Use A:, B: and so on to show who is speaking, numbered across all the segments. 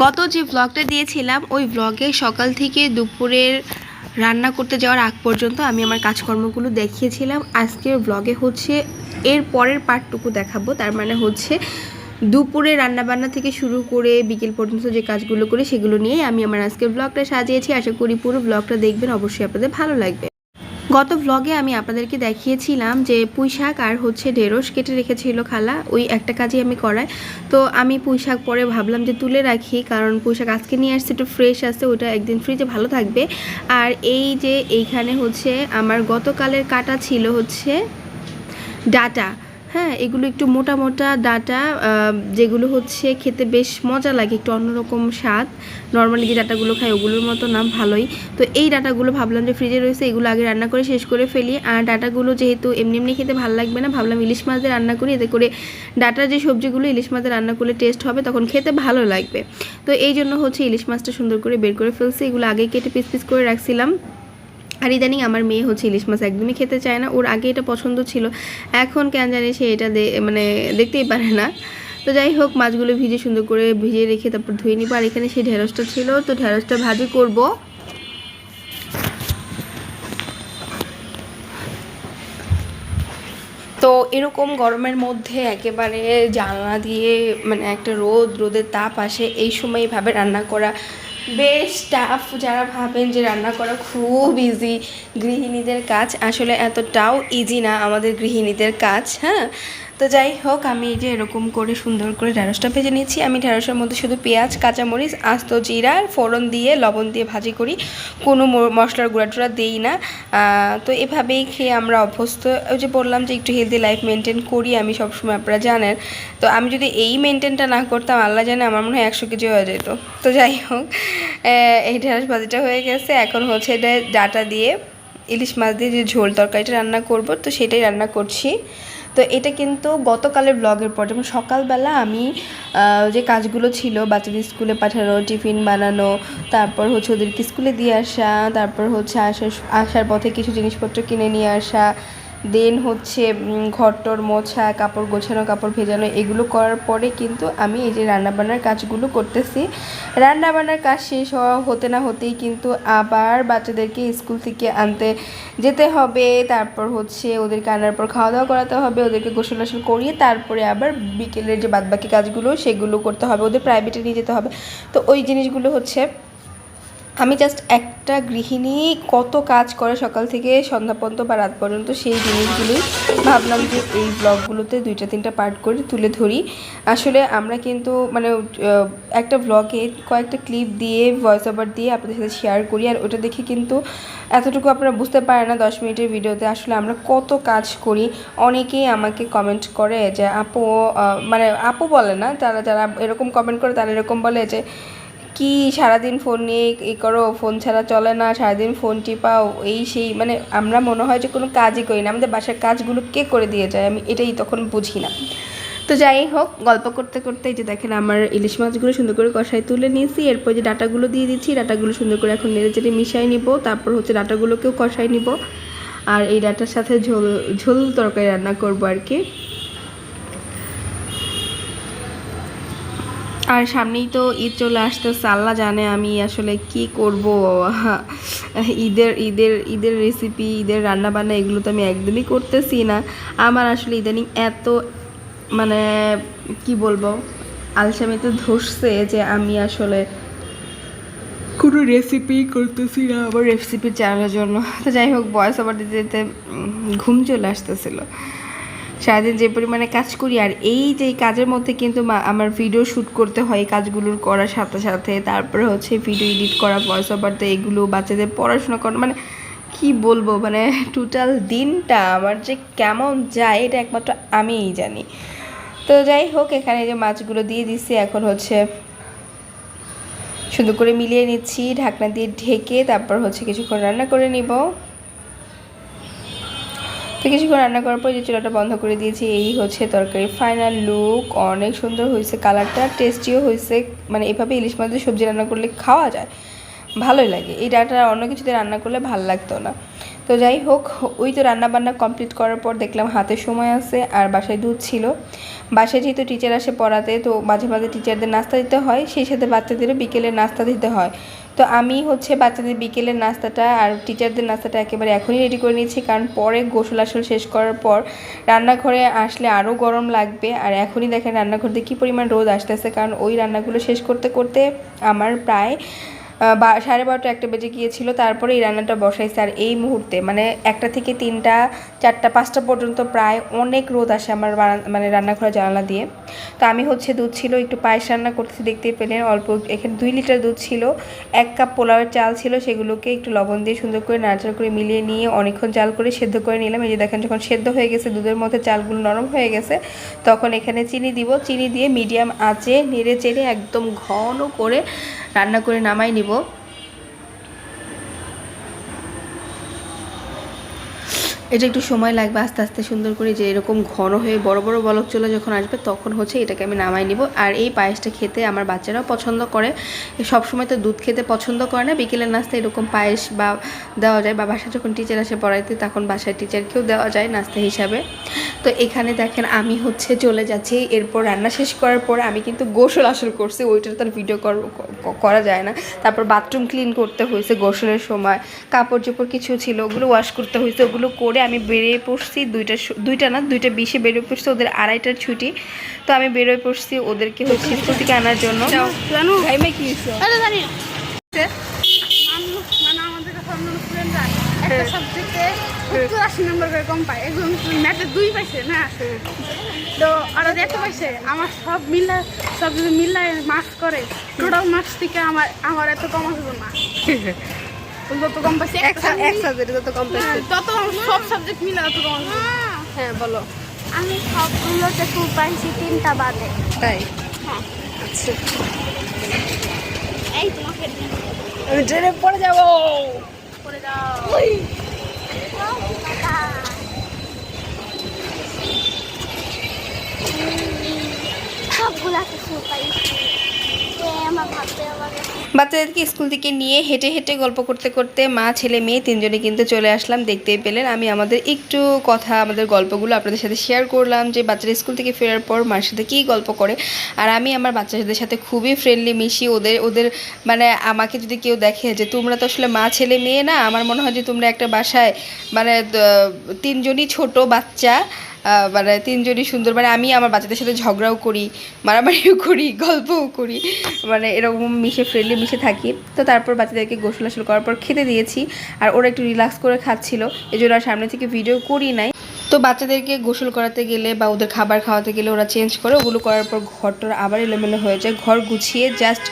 A: গত যে ব্লগটা দিয়েছিলাম, ওই ব্লগে সকাল থেকে দুপুরের রান্না করতে যাওয়ার আগ পর্যন্ত আমি আমার কাজকর্মগুলো দেখিয়েছিলাম। আজকের ব্লগে হচ্ছে, এর পরের পার্টটুকু দেখাবো। তার মানে হচ্ছে, দুপুরে রান্নাবান্না থেকে শুরু করে বিকেল পর্যন্ত যে কাজগুলো করি, সেগুলো নিয়ে আমি আমার আজকের ব্লগটা সাজিয়েছি। আশা করি পুরো ব্লগটা দেখবেন, অবশ্যই আপনাদের ভালো লাগবে। গত ব্লগে আমি আপনাদেরকে দেখিয়েছিলাম যে পুঁই শাক আর হচ্ছে ঢেঁড়স কেটে রেখেছিল খালা। ওই একটা কাজই আমি করাই। তো আমি পুঁই শাক পরে ভাবলাম যে তুলে রাখি, কারণ পুঁই শাক আজকে নিয়ে আসছে, একটু ফ্রেশ আছে, ওটা একদিন ফ্রিজে ভালো থাকবে। আর এই যে এইখানে হচ্ছে আমার গতকালের কাটা ছিল হচ্ছে ডাটা। হ্যাঁ এগুলো একটু মোটা মোটা ডাটা যেগুলো হচ্ছে খেতে বেশ মজা লাগে, একটু অন্যরকম স্বাদ। নর্মালি যে ডাটাগুলো খাই ওগুলোর মতো না, ভালোই। তো এই ডাটাগুলো ভাবলাম যে ফ্রিজে রয়েছে, এগুলো আগে রান্না করে শেষ করে ফেলি। আর ডাটাগুলো যেহেতু এমনি এমনি খেতে ভালো লাগবে না, ভাবলাম ইলিশ মাছ দিয়ে রান্না করি, এতে করে ডাটার যে সবজিগুলো ইলিশ মাছ রান্না করলে টেস্ট হবে, তখন খেতে ভালো লাগবে। তো এই জন্য হচ্ছে ইলিশ মাছটা সুন্দর করে বের করে ফেলছি, এগুলো আগে কেটে পিস পিস করে রাখছিলাম। আর ইদানিং আমার মেয়ে হচ্ছে ইলিশ মাছ একদমই খেতে চায় না। ওর আগে এটা পছন্দ ছিল, এখন কেন জানি সে এটা মানে দেখতেই পারে না। তো যাই হোক, মাছগুলো ভিজে সুন্দর করে ভিজিয়ে রেখে তারপর ধুয়ে নিবো। আর এখানে সেই ঢেঁড়সটা ছিল, তো ঢেঁড়সটা ভাজি করব। তো এরকম গরমের মধ্যে একেবারে জানলা দিয়ে মানে একটা রোদ, রোদের তাপ আসে, এই সময় এভাবে রান্না করা বেশ টাফ যারা ভাবেন যে রান্না করা খুব ইজি গৃহিণীদের কাজ আসলে এতটাও ইজি না আমাদের গৃহিণীদের কাজ হ্যাঁ? তো যাই হোক, আমি এই যে এরকম করে সুন্দর করে ঢেঁড়সটা ভেজে নিচ্ছি আমি ঢেঁড়সের মধ্যে শুধু পেঁয়াজ, কাঁচামরিচ, আস্ত জিরা ফোড়ন দিয়ে লবণ দিয়ে ভাজি করি। কোনো মশলার গুঁড়া টুড়া দিই না। তো এভাবেই খেয়ে আমরা অভ্যস্ত। ওই যে বললাম যে একটু হেলদি লাইফ মেনটেন করি আমি সবসময়, আপনারা জানেন। তো আমি যদি এই মেনটেনটা না করতাম, আল্লাহ জানে আমার মনে হয় একশো কেজি হয়ে যেত। তো যাই হোক এই ঢেঁড়স ভাজিটা হয়ে গেছে। এখন হচ্ছে এটা ডাটা দিয়ে ইলিশ মাছ দিয়ে যে ঝোল তরকারিটা রান্না করব, তো সেটাই রান্না করছি। তো এটা কিন্তু গতকালের ব্লগের পর, যেমন সকালবেলা আমি যে কাজগুলো ছিল, বাচ্চাদের স্কুলে পাঠানো, টিফিন বানানো, তারপর হচ্ছে ওদেরকে স্কুলে দিয়ে আসা, তারপর হচ্ছে আসার আসার পথে কিছু জিনিসপত্র কিনে নিয়ে আসা দেন হচ্ছে ঘরটর মোছা, কাপড় গোছানো, কাপড় ভেজানো, এগুলো করার পরে কিন্তু আমি এই যে রান্নাবান্নার কাজগুলো করতেছি। রান্নাবান্নার কাজ শেষ হওয়া হতে না হতেই কিন্তু আবার বাচ্চাদেরকে স্কুল থেকে আনতে যেতে হবে। তারপর হচ্ছে ওদেরকে আনার পর খাওয়া দাওয়া করাতে হবে, ওদেরকে গোসল টোসল করিয়ে তারপরে আবার বিকেলের যে বাদবাকি কাজগুলো, সেগুলো করতে হবে। ওদের প্রাইভেটে নিয়ে যেতে হবে। তো ওই জিনিসগুলো হচ্ছে আমি জাস্ট একটা গৃহিণী, কত কাজ করে সকাল থেকে সন্ধ্যা পর্যন্ত বা রাত পর্যন্ত সেই জিনিসগুলোই ভাবলাম যে এই ব্লগগুলোতে দুইটা, তিনটা পার্ট করে তুলে ধরি। আসলে আমরা কিন্তু মানে একটা ব্লগে কয়েকটা ক্লিপ দিয়ে ভয়েস ওভার দিয়ে আপনাদের সাথে শেয়ার করি আর ওটা দেখে কিন্তু এতটুকু আপনারা বুঝতে পারেন না দশ মিনিটের ভিডিওতে আসলে আমরা কত কাজ করি। অনেকেই আমাকে কমেন্ট করে যে, আপু মানে আপু বলে না, তারা যারা এরকম কমেন্ট করে তারা এরকম বলে যে কি সারাদিন ফোন নিয়ে ই করো, ফোন ছাড়া চলে না, সারাদিন ফোন টিপাও, এই সেই মানে আমরা মনে হয় যে কোনো কাজই করি না। আমাদের বাসার কাজগুলো কে করে দিয়ে যায়? আমি এটাই তখন বুঝি না। তো যাই হোক, গল্প করতে করতে এই যে দেখেন আমার ইলিশ মাছগুলো সুন্দর করে কষায় তুলে নিয়েছি। এরপর যে ডাটাগুলো দিয়ে দিচ্ছি, ডাটাগুলো সুন্দর করে এখন নেড়ে চেড়ে মিশাই নিব। তারপর হচ্ছে ডাটাগুলোকেও কষাই নিব। আর এই ডাটার সাথে ঝোল ঝোল তরকারি রান্না করব আর কি। আর সামনেই তো ঈদ চলে আসতেছে, আল্লাহ জানে আমি আসলে কি করব। ঈদের ঈদের ঈদের রেসিপি ঈদের রান্নাবান্না এগুলো তো আমি একদমই করতেছি না। আমার আসলে ইদানিং এত মানে কি বলব আলসামিতে ধসছে যে আমি আসলে কোনো রেসিপি করতেছি না আমার রেসিপি চ্যানেলের জন্য। তো যাই হোক বয়স আবার দিতে দিতে ঘুম চলে আসতেছিলো। সারাদিন যে পরিমাণে কাজ করি, আর এই যে কাজের মধ্যে কিন্তু আমার ভিডিও শ্যুট করতে হয়, কাজগুলোর করার সাথে সাথে। তারপরে হচ্ছে ভিডিও এডিট করা ভয়েস ওভার তো এগুলো বাচ্চাদের পড়াশোনা করা মানে কি বলব মানে টোটাল দিনটা আমার যে কেমন যায়, এটা একমাত্র আমিই জানি। তো যাই হোক, এখানে যে মাছগুলো দিয়ে দিচ্ছি এখন হচ্ছে সুন্দর করে মিলিয়ে নিচ্ছি, ঢাকনা দিয়ে ঢেকে তারপর হচ্ছে কিছুক্ষণ রান্না করে নিব। তো কিছুক্ষণ রান্না করার পর যে চুলাটা বন্ধ করে দিয়েছি, এই হচ্ছে তরকারি ফাইনাল লুক অনেক সুন্দর হয়েছে, কালারটা টেস্টিও হয়েছে। মানে এভাবে ইলিশ মাছ সবজি রান্না করলে খাওয়া যায়, ভালোই লাগে। এই ডাটা অন্য কিছুতে রান্না করলে ভালো লাগতো না। তো যাই হোক, ওই তো রান্না বান্না কমপ্লিট করার পর দেখলাম হাতে সময় আছে আর বাসায় দুধ ছিল। বাসায় যেহেতু টিচার আসে পড়াতে, তো মাঝে মাঝে টিচারদের নাস্তা দিতে হয়, সেই সাথে বাচ্চাদেরও বিকেলে নাস্তা দিতে হয়। তো আমি হচ্ছে বাচ্চাদের বিকেলের নাস্তাটা আর টিচারদের নাস্তাটা একেবারে এখনই রেডি করে নিয়েছি, কারণ পরে গোসল আসল শেষ করার পর রান্নাঘরে আসলে আরও গরম লাগবে। আর এখনই দেখেন রান্নাঘর দিয়ে কী পরিমাণ রোদ আসতেছে, কারণ ওই রান্নাগুলো শেষ করতে করতে আমার প্রায় বা সাড়ে বারোটা একটা বেজে গিয়েছিল তারপরে এই রান্নাটা বসাইছে। আর এই মুহূর্তে মানে একটা থেকে তিনটা, চারটা, পাঁচটা পর্যন্ত প্রায় অনেক রোদ আসে আমার মানে রান্নাঘরের জানালা দিয়ে। তো আমি হচ্ছে দুধ ছিল, একটু পায়েস রান্না করতেছি দেখতে পেলেন অল্প এখানে দুই লিটার দুধ ছিল, এক কাপ পোলাওয়ের চাল ছিল, সেগুলোকে একটু লবণ দিয়ে সুন্দর করে নাড়াচাড়া করে মিলিয়ে নিয়ে অনেকক্ষণ জাল করে সেদ্ধ করে নিলাম। এই যে দেখেন, যখন সেদ্ধ হয়ে গেছে, দুধের মধ্যে চালগুলো নরম হয়ে গেছে, তখন এখানে চিনি দিব। চিনি দিয়ে মিডিয়াম আঁচে নেড়ে চেড়ে একদম ঘন করে রান্না করে নামাই নিব। এটা একটু সময় লাগবে আস্তে আস্তে সুন্দর করে যে এরকম ঘন হয়ে বড় বড় বলক চলে যখন আসবে তখন হচ্ছে এটাকে আমি নামাই নিব। আর এই পায়েসটা খেতে আমার বাচ্চারাও পছন্দ করে। সব সময় তো দুধ খেতে পছন্দ করে না। বিকেলের নাস্তা এরকম পায়েস বা দেওয়া যায় বা বাসায় যখন টিচার আসে পড়াইতে তখন বাসায় টিচারকেও দেওয়া যায় নাস্তা হিসাবে। তো এখানে দেখেন আমি হচ্ছে চলে যাচ্ছি। এরপর রান্না শেষ করার পর আমি কিন্তু গোসল আসল করছি। ওইটার তার ভিডিও করা যায় না। তারপর বাথরুম ক্লিন করতে হয়েছে গোসলের সময়। কাপড় চোপড় কিছু ছিল ওগুলো ওয়াশ করতে হয়েছে। ওগুলো করে আমি বেরিয়ে পড়ছি দুইটা দুইটা না দুইটা বিশে বেরিয়ে পড়ছি ওদের আড়াইটার ছুটি। তো আমি বেরোয় পড়ছি ওদেরকে হচ্ছে স্কুল থেকে আনার জন্য।
B: মানে তো পাইছে আমার সব মিলা সব মিলায় মার্কস করে টোটাল মার্কস থেকে আমার আমার এত কম আসবে না। তো যত কম পাইছে
A: এক সাবজেক্টে তো কম
B: হ্যাঁ, যত সব সাবজেক্ট মিলে অত কম
A: হ্যাঁ। বলো।
C: আমি সবগুলোতে টু পাইছি তিনটা বাদে।
A: তাই?
C: হ্যাঁ।
A: আচ্ছা।
B: এই তোমাকে
A: আমি ট্রেনে পড়ে যাব।
B: করে দাও
C: সবগুলাতে টু পাইছি।
A: বাচ্চাদেরকে স্কুল থেকে নিয়ে হেঁটে হেঁটে গল্প করতে করতে মা, ছেলে, মেয়ে তিনজনে কিন্তু চলে আসলাম, দেখতেই পেলেন। আমি আমাদের একটু কথা, আমাদের গল্পগুলো আপনাদের সাথে শেয়ার করলাম যে বাচ্চারা স্কুল থেকে ফেরার পর মার সাথে কী গল্প করে। আর আমি আমার বাচ্চাদের সাথে খুবই ফ্রেন্ডলি মিশি, ওদের ওদের মানে আমাকে যদি কেউ দেখে যে তোমরা তো আসলে মা, ছেলে, মেয়ে না, আমার মনে হয় যে তোমরা একটা বাসায় মানে তিনজনই ছোট বাচ্চা মানে তিনজনই সুন্দর। মানে আমি আমার বাচ্চাদের সাথে ঝগড়াও করি, মারামারিও করি, গল্পও করি। মানে এরকম মিশে ফ্রেন্ডলি মিশে থাকি। তো তারপর বাচ্চাদেরকে গোসল আসল করার পর খেতে দিয়েছি। আর ওরা একটু রিল্যাক্স করে খাচ্ছিল। এই জন্য আর সামনে থেকে ভিডিও করি নাই। তো বাচ্চাদেরকে গোসল করাতে গেলে বা ওদের খাবার খাওয়াতে গেলে ওরা চেঞ্জ করে, ওগুলো করার পর ঘরটা আবার এলোমেলো হয়ে যায়। ঘর গুছিয়ে জাস্ট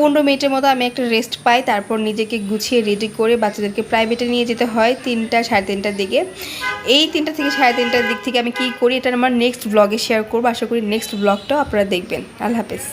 A: পনেরো মিনিটের মতো আমি একটা রেস্ট পাই, তারপর নিজেকে গুছিয়ে রেডি করে বাচ্চাদেরকে প্রাইভেটে নিয়ে যেতে হয় তিনটা সাড়ে তিনটার দিকে। এই তিনটা থেকে সাড়ে তিনটার দিক থেকে আমি কি করি, এটা আমার নেক্সট ব্লগে শেয়ার করব। আশা করি নেক্সট ব্লগটাও আপনারা দেখবেন। আল্লাহ হাফেজ।